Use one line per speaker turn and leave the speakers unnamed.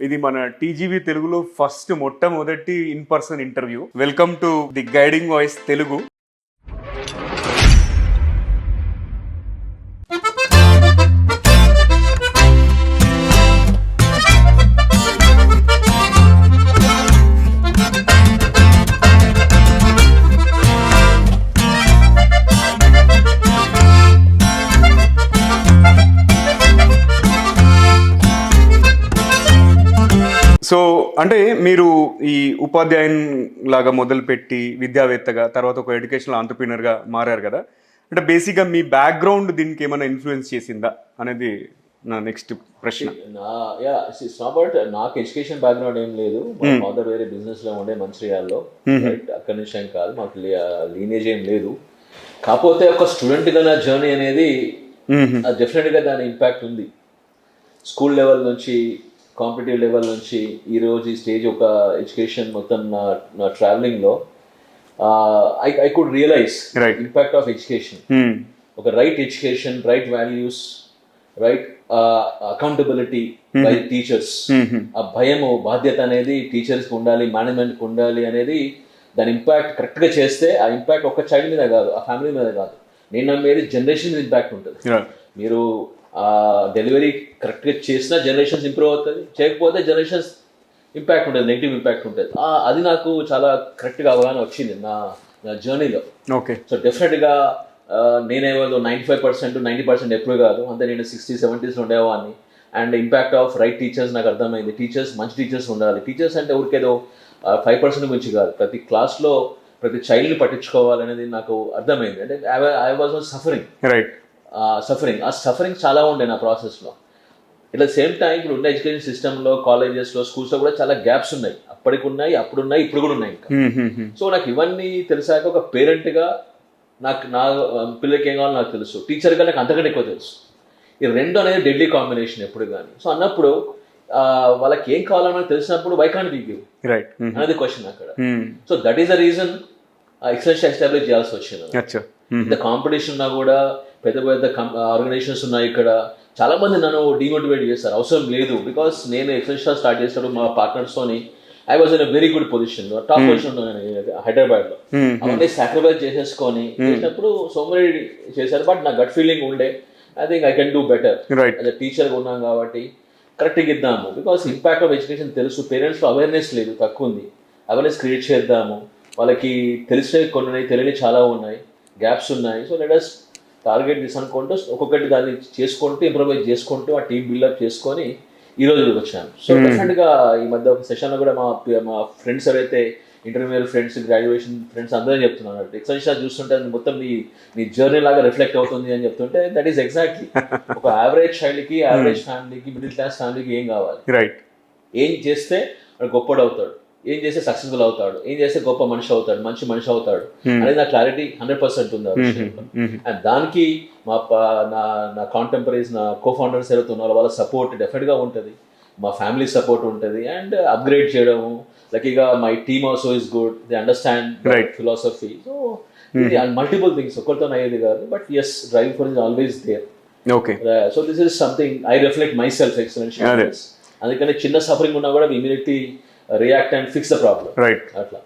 ఇది మన టీజీవీ తెలుగులో ఫస్ట్ మొట్టమొదటి in person interview. Welcome to the guiding voice Telugu so అంటే మీరు ఈ ఉపాధ్యాయుని లాగా మొదలుపెట్టి విద్యావేత్తగా తర్వాత ఒక ఎడ్యుకేషనల్ ఆంటర్ప్రినర్గా మారారు కదా. అంటే బేసిక్గా మీ బ్యాక్గ్రౌండ్ దీనికి ఏమైనా ఇన్ఫ్లుయెన్స్ చేసిందా? అనేది నా నెక్స్ట్ ప్రశ్న.
నా యా నాకు ఎడ్యుకేషన్ బ్యాక్గ్రౌండ్ ఏం లేదు. మా ఫాదర్ వేరే బిజినెస్లో ఉండే మంచిర్యాలలో. రైట్ అక్కడి నుంచి ఏం కాదు. మాకు లీనేజ్ ఏం లేదు. కాకపోతే ఒక స్టూడెంట్గా నా జర్నీ అనేది డెఫినెట్గా దాని ఇంపాక్ట్ ఉంది. స్కూల్ లెవెల్ నుంచి కాంపిటేటివ్ లెవెల్ నుంచి ఈ రోజు ఈ స్టేజ్ ఒక ఎడ్యుకేషన్ మొత్తం నా నా ట్రావెలింగ్లో I I could realise. Impact of education ఒక right education right values right accountability by teachers ఆ భయము బాధ్యత అనేది టీచర్స్కి ఉండాలి మేనేజ్మెంట్కి ఉండాలి అనేది దాని ఇంపాక్ట్ కరెక్ట్గా చేస్తే ఆ ఇంపాక్ట్ ఒక చైల్డ్ మీద కాదు ఆ ఫ్యామిలీ మీద కాదు. నేను నమ్మేది జనరేషన్ మీద ఇంపాక్ట్ ఉంటుంది. మీరు డెలివరీ కరెక్ట్గా చేసినా జనరేషన్స్ ఇంప్రూవ్ అవుతుంది. చేయకపోతే జనరేషన్స్ ఇంపాక్ట్ ఉంటుంది నెగిటివ్ ఇంపాక్ట్ ఉంటుంది అది నాకు చాలా కరెక్ట్గా అవగాహన వచ్చింది నా నా జర్నీలో
ఓకే.
సో డెఫినెట్గా నేనేవాళ్ళు ninety five percent ninety percent ఎప్పుడు కాదు. అంతే నేను సిక్స్టీ సెవెంటీస్లో ఉండేవాడిని. And impact of right teachers నాకు అర్థమైంది. టీచర్స్ మంచి టీచర్స్ ఉండాలి. టీచర్స్ అంటే ఊరికేదో ఫైవ్ పర్సెంట్ గురించి కాదు. ప్రతి క్లాస్లో ప్రతి చైల్డ్ని పట్టించుకోవాలనేది నాకు అర్థమైంది. అంటే I was suffering
right
suffering ఆ సఫరింగ్ చాలా ఉండే నా ప్రాసెస్లో ఇట్లా సేమ్ టైం ఇప్పుడు ఉన్న ఎడ్యుకేషన్ సిస్టంలో కాలేజెస్లో స్కూల్స్లో కూడా చాలా గ్యాప్స్ ఉన్నాయి. అప్పటికి ఉన్నాయి అప్పుడు ఉన్నాయి ఇప్పుడు కూడా ఉన్నాయి ఇంకా. సో నాకు ఇవన్నీ తెలిసాక ఒక పేరెంట్గా నాకు నా పిల్లలకి ఏం కావాలో నాకు తెలుసు. టీచర్గా నాకు అంతకంటే ఎక్కువ తెలుసు. ఈ రెండు అనేది డెడ్లీ కాంబినేషన్ ఎప్పుడు కానీ సో అన్నప్పుడు వాళ్ళకి ఏం కావాలో నాకు తెలిసినప్పుడు why can't be give
right
అనేది క్వశ్చన్ అక్కడ. So that is the reason excellence establish చేయాల్సి వచ్చింది. ఇంత కాంపిటీషన్ ఉన్నా కూడా పెద్ద పెద్ద ఆర్గనైజేషన్స్ ఉన్నాయి ఇక్కడ. చాలా మంది నన్ను డిమోటివేట్ చేస్తారు అవసరం లేదు. బికాస్ నేను ఎక్సెన్షియల్ స్టార్ట్ చేసినప్పుడు మా పార్ట్నర్స్ తోని I was in very good position top position హైదరాబాద్లో అవన్నీ సాక్రిఫైస్ చేసేసుకొని చేసినప్పుడు సో మెనీ చేశారు. బట్ నా గట్ ఫీలింగ్ ఉండే. I think I can do better అదే టీచర్ ఉన్నాం కాబట్టి కరెక్ట్గా ఇద్దాము బికాస్ ఇంపాక్ట్ ఆఫ్ ఎడ్యుకేషన్ తెలుసు. పేరెంట్స్లో అవేర్నెస్ లేదు. తక్కువ ఉంది. అవేర్నెస్ క్రియేట్ చేద్దాము. వాళ్ళకి తెలిసినవి కొన్ని ఉన్నాయి తెలియని చాలా ఉన్నాయి. గ్యాప్స్ ఉన్నాయి. So let us target this అనుకుంటూ ఒక్కొక్కటి దాన్ని చేసుకుంటూ ఇంప్రూవైజ్ చేసుకుంటూ ఆ టీం బిల్డప్ చేసుకొని ఈ రోజు వచ్చాను సో డెఫినెట్గా ఈ మధ్య ఒక సెషన్లో కూడా మా మా ఫ్రెండ్స్ ఎవరైతే ఇంటర్మీడియట్ ఫ్రెండ్స్ గ్రాడ్యుయేషన్ ఫ్రెండ్స్ అందరూ చెప్తున్నారు. ఎక్సెన్షియల్ చూస్తుంటే మొత్తం నీ నీ జర్నీ లాగా రిఫ్లెక్ట్ అవుతుంది అని చెప్తుంటే దట్ ఈస్ ఎగ్జాక్ట్లీ ఒక యావరేజ్ చైల్డ్కి యావరేజ్ ఫ్యామిలీకి మిడిల్ క్లాస్ ఫ్యామిలీకి ఏం కావాలి?
రైట్
ఏం చేస్తే వాడు గొప్పడు అవుతాడు? ఏం చేస్తే సక్సెస్ఫుల్ అవుతాడు? ఏం చేస్తే గొప్ప మనిషి అవుతాడు? మంచి మనిషి అవుతాడు? అనేది నా క్లారిటీ హండ్రెడ్ పర్సెంట్ ఉంది ఆ విషయంలో. అండ్ దానికి మా ప- నా నా కాంటెంపరీస్ నా కో ఫౌండర్స్ ఎవరైతే ఉన్నారో వాళ్ళ సపోర్ట్ డెఫినెట్గా ఉంటుంది. మా ఫ్యామిలీ సపోర్ట్ ఉంటుంది. అండ్ అప్గ్రేడ్ చేయడము లక్కీగా my team also is good the understand
Right.
Philosophy so ఇది మల్టిపుల్ థింగ్స్ ఒకరితో అయ్యేది కాదు. But as drive for is always there
okay
so this is something I reflect myself excellence అందుకని చిన్న suffering ఉన్నా కూడా immediately react and fix the problem
right
అట్లా